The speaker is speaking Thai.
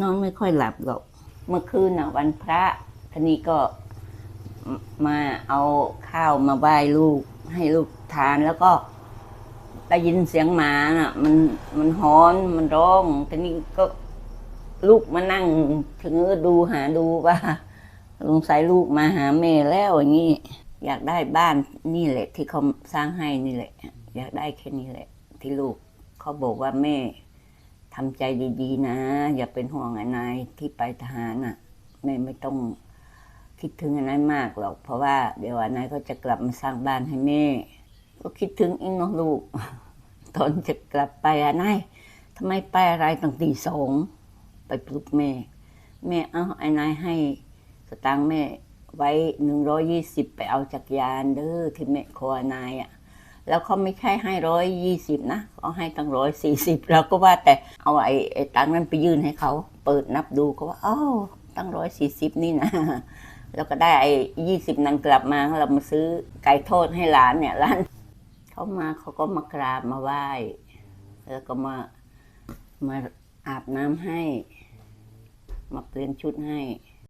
นอนไม่ค่อยหลับหรอก เมื่อคืนน่ะวันพระทีนี้ก็มาเอาข้าวมาไหว้ลูก ให้ลูกทานแล้วก็ได้ยินเสียงหมาน่ะ มันมันหอนมันร้องทีนี้ก็ลูกมานั่งถึงดูหาดูว่าสงสัยลูกมาหาแม่แล้วอย่างนี้อยากได้บ้านนี่แหละ ที่เขาสร้างให้นี่แหละ อยากได้แค่นี้แหละ ที่ลูกเขาบอกว่าแม่ ทำใจดีๆนะ อย่าเป็นห่วงไอ้นายที่ไปทหารน่ะแม่ไม่ต้องคิดถึงไอ้นายมากหรอก เพราะว่าเดี๋ยวไอ้นายก็จะกลับมาสร้างบ้านให้แม่ ก็คิดถึงองเนาะลูก ตอนจะกลับไปอนายทำไมไปอะไรตั้งตีสองไปปลุกแม่ แม่เอาไอ้นายให้สตางค์แม่ไว้หนึ่งร้อยี่สิบไปเอาจักรยานเด้อที่แม่ขอไอ้นายอะ แล้วเขาไม่ใช่ให้ร้อยยี่สิบนะเขาให้ตั้งร้อยสี่สิบเราก็ว่าแต่เอาไอ้ไอ้ตังนั้นไปยื่นให้เขา เปิดนับดูก็ว่าอ้าวตั้งร้อยสี่สิบนี่นะแล้วก็ได้ไอ้ยี่สิบนั้นกลับมาเรามาซื้อไก่ทอดให้หลานเนี่ยร้านเขามาเขาก็มากราบมาไหว้แล้วก็มามาอาบน้ำให้ มาเปลี่ยนชุดให้